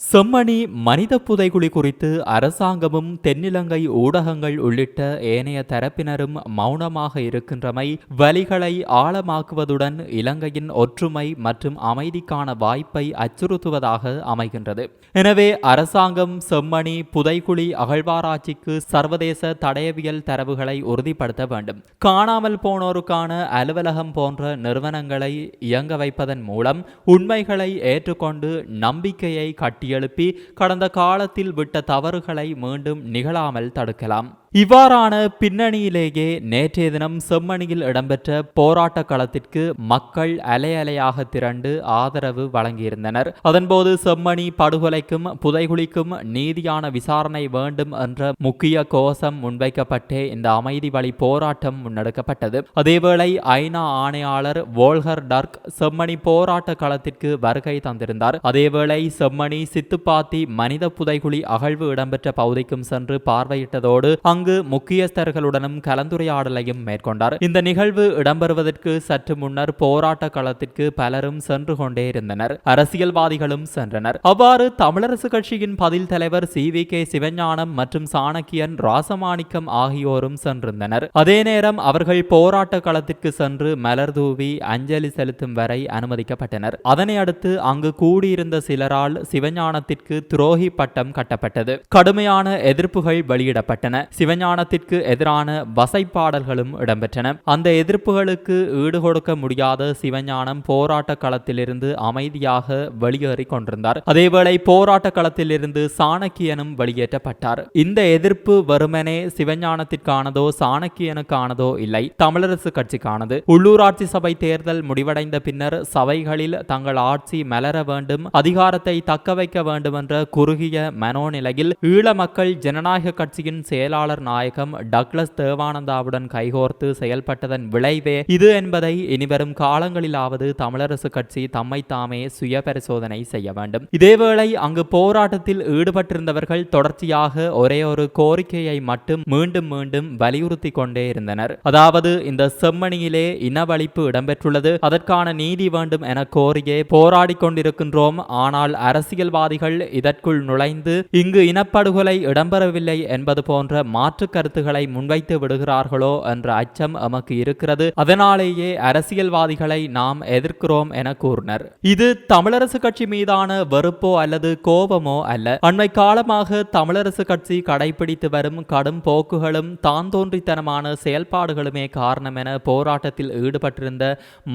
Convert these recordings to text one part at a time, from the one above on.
செம்மணி மனித புதைகுழி குறித்து அரசாங்கமும் தென்னிலங்கை ஊடகங்கள் உள்ளிட்ட ஏனைய தரப்பினரும் மௌனமாக இருக்கின்றமை வழிகளை ஆழமாக்குவதுடன் இலங்கையின் ஒற்றுமை மற்றும் அமைதிக்கான வாய்ப்பை அச்சுறுத்துவதாக அமைகின்றது. எனவே அரசாங்கம் செம்மணி புதைகுழி அகழ்வாராய்ச்சிக்கு சர்வதேச தடயவியல் தரவுகளை உறுதிப்படுத்த வேண்டும். காணாமல் போனோருக்கான அலுவலகம் போன்ற நிறுவனங்களை இயங்க வைப்பதன் மூலம் உண்மைகளை ஏற்றுக்கொண்டு நம்பிக்கையை கட்டி எழுப்பி கடந்த காலத்தில் விட்ட தவறுகளை மீண்டும் நிகழாமல் தடுக்கலாம். இவ்வாறான பின்னணியிலேயே நேற்றைய தினம் செம்மணியில் இடம்பெற்ற போராட்ட களத்திற்கு மக்கள் அலையலையாக திரண்டு ஆதரவு வழங்கியிருந்தனர். அதன்போது செம்மணி படுகொலைக்கும் புதைகுழிக்கும் நீதியான விசாரணை வேண்டும் என்ற முக்கிய கோஷம் முன்வைக்கப்பட்டே இந்த அமைதி வழி போராட்டம் முன்னெடுக்கப்பட்டது. அதேவேளை ஐநா ஆணையாளர் வோல்கர் டர்க் செம்மணி போராட்ட களத்திற்கு வருகை தந்திருந்தார். அதேவேளை செம்மணி சித்துப்பாத்தி மனித புதைகுழி அகழ்வு இடம்பெற்ற பகுதிக்கும் சென்று பார்வையிட்டதோடு அங்கு அங்கு முக்கியஸ்தர்களுடனும் கலந்துரையாடலையும் மேற்கொண்டார். இந்த நிகழ்வு இடம்பெறுவதற்கு சற்று முன்னர் போராட்ட களத்திற்கு பலரும் சென்று கொண்டே இருந்தனர். அரசியல்வாதிகளும் சென்றனர். அவ்வாறு தமிழரசு கட்சியின் பதில் தலைவர் சி. வி. கே. சிவஞானம் மற்றும் சாணக்கியன் ராசமாணிக்கம் ஆகியோரும் சென்றிருந்தனர். அதே நேரம் அவர்கள் போராட்ட களத்திற்கு சென்று மலர் தூவி அஞ்சலி செலுத்தும் வரை அனுமதிக்கப்பட்டனர். அதனை அடுத்து அங்கு கூடியிருந்த சிலரால் சிவஞானத்திற்கு துரோகி பட்டம் கட்டப்பட்டது. கடுமையான எதிர்ப்புகள் வெளியிடப்பட்டன. சிவஞானத்திற்கு எதிரான வசைப்பாடல்களும் இடம்பெற்றன. அந்த எதிர்ப்புகளுக்கு ஈடுகொடுக்க முடியாத சிவஞானம் போராட்ட களத்திலிருந்து அமைதியாக வெளியேறி கொண்டிருந்தார். அதேவேளை போராட்ட களத்திலிருந்து சாணக்கியனும் வெளியேற்றப்பட்டார். இந்த எதிர்ப்பு வெறுமனே சிவஞானத்திற்கானதோ சாணக்கியனுக்கானதோ இல்லை. தமிழரசு கட்சிக்கானது. உள்ளூராட்சி சபை தேர்தல் முடிவடைந்த பின்னர் சபைகளில் தங்கள் ஆட்சி மலர வேண்டும் அதிகாரத்தை தக்க வைக்க வேண்டும் என்ற குறுகிய மனோநிலையில் ஈழ மக்கள் ஜனநாயக கட்சியின் செயலாளர் நாயகம் டக்ளஸ் தேவானந்தாவுடன் கைகோர்த்து செயல்பட்டதன் விளைவே இது என்பதை இனிவரும் காலங்களிலாவது தமிழரசு கட்சி தம்மை தாமே சுய பரிசோதனை செய்ய வேண்டும். இதேவேளை அங்கு போராட்டத்தில் ஈடுபட்டிருந்தவர்கள் தொடர்ச்சியாக ஒரே ஒரு கோரிக்கையை மட்டும் மீண்டும் மீண்டும் வலியுறுத்தி கொண்டே இருந்தனர். அதாவது இந்த செம்மணியிலே இனவழிப்பு இடம்பெற்றுள்ளது. அதற்கான நீதி வேண்டும் என கோரியே போராடி கொண்டிருக்கின்றோம். ஆனால் அரசியல்வாதிகள் இதற்குள் நுழைந்து இங்கு இனப்படுகொலை இடம்பெறவில்லை என்பது போன்ற மாற்று கருத்துக்களை முன்வைத்து விடுகிறார்களோ என்ற அச்சம் எமக்கு இருக்கிறது. அதனாலேயே அரசியல்வாதிகளை நாம் எதிர்க்கிறோம் என கூறினர். இது தமிழரசு கட்சி மீதான வெறுப்போ அல்லது கோபமோ அல்ல. அண்மை காலமாக தமிழரசு கட்சி கடைபிடித்து வரும் கடும் போக்குகளும் தான் தோன்றித்தனமான செயல்பாடுகளுமே காரணம் என போராட்டத்தில் ஈடுபட்டிருந்த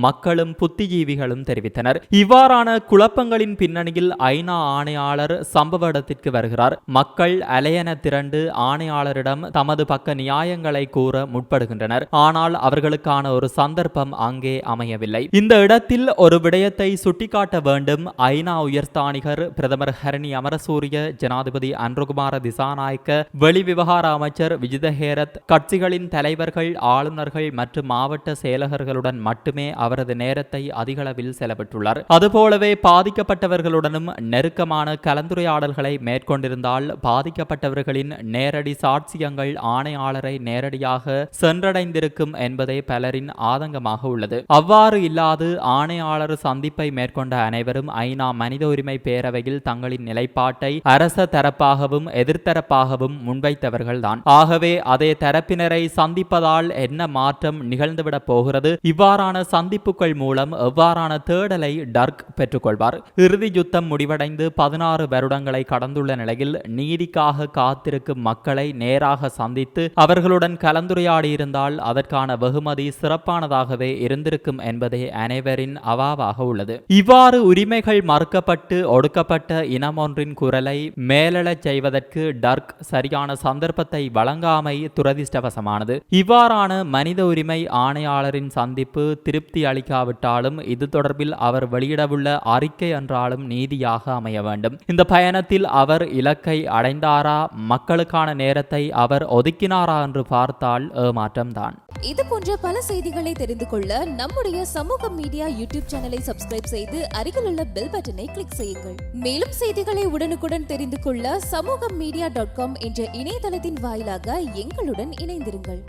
மக்களும் புத்திஜீவிகளும் தெரிவித்தனர். இவ்வாறான குழப்பங்களின் பின்னணியில் ஐநா ஆணையாளர் சம்பவ இடத்திற்கு வருகிறார். மக்கள் அலையென திரண்டு ஆணையாளரிடம் தமது பக்க நியாயங்களை கூற முற்படுகின்றனர். ஆனால் அவர்களுக்கான ஒரு சந்தர்ப்பம் அங்கே அமையவில்லை. இந்த இடத்தில் ஒரு விடயத்தை சுட்டிக்காட்ட வேண்டும். ஐநா உயர்ஸ்தானிகர் பிரதமர் ஹரணி அமரசூரிய ஜனாதிபதி அன்ருகுமார திசாநாயக்க வெளிவிவகார அமைச்சர் விஜிதஹேரத் கட்சிகளின் தலைவர்கள் ஆளுநர்கள் மற்றும் மாவட்ட செயலகர்களுடன் மட்டுமே அவரது நேரத்தை அதிகளவில் செலவிட்டுள்ளார். அதுபோலவே பாதிக்கப்பட்டவர்களுடனும் நெருக்கமான கலந்துரையாடல்களை மேற்கொண்டிருந்தால் பாதிக்கப்பட்டவர்களின் நேரடி சாட்சியங்கள் தகவல்கள் ஆணையாளரை நேரடியாக சென்றடைந்திருக்கும் என்பதே பலரின் ஆதங்கமாக உள்ளது. அவ்வாறு இல்லாது ஆணையாளர் சந்திப்பை மேற்கொண்ட அனைவரும் ஐநா மனித உரிமை பேரவையில் தங்களின் நிலைப்பாட்டை அரச தரப்பாகவும் எதிர்த்தரப்பாகவும் முன்வைத்தவர்கள்தான். ஆகவே அதே தரப்பினரை சந்திப்பதால் என்ன மாற்றம் நிகழ்ந்துவிடப் போகிறது? இவ்வாறான சந்திப்புகள் மூலம் எவ்வாறான தேடலை டர்க் பெற்றுக்கொள்வார்? இறுதி யுத்தம் முடிவடைந்து பதினாறு வருடங்களை கடந்துள்ள நிலையில் நீதிக்காக காத்திருக்கும் மக்களை நேராக நேரடியாக சந்தித்து அவர்களுடன் கலந்துரையாடியிருந்தால் அதற்கான வெகுமதி சிறப்பானதாகவே இருந்திருக்கும் என்பதே அனைவரின் அவாவாக உள்ளது. இவ்வாறு உரிமைகள் மறுக்கப்பட்டு ஒடுக்கப்பட்ட இனம் ஒன்றின் குரலை மேலெழச் செய்வதற்கு டர்க் சரியான சந்தர்ப்பத்தை வழங்காமை துரதிர்ஷ்டவசமானது. இவ்வாறான மனித உரிமை ஆணையாளரின் சந்திப்பு திருப்தி அளிக்காவிட்டாலும் இது தொடர்பில் அவர் வெளியிடவுள்ள அறிக்கை என்றாலும் நீதியாக அமைய வேண்டும். இந்த பயணத்தில் அவர் இலக்கை அடைந்தாரா? மக்களுக்கான நேரத்தை அவர் அவர் ஒதுக்கினாரா என்று பார்த்தால் ஏமாற்றம்தான். இது போன்ற பல செய்திகளை தெரிந்து கொள்ள நம்முடைய சமூக மீடியா யூடியூப் சேனலை சப்ஸ்கிரைப் செய்து அருகில் உள்ள பெல் பட்டனை கிளிக் செய்யுங்கள். மேலும் செய்திகளை உடனுக்குடன் தெரிந்து கொள்ள சமூக மீடியா டாட் காம் என்ற இணையதளத்தின் வாயிலாக எங்களுடன் இணைந்திருங்கள்.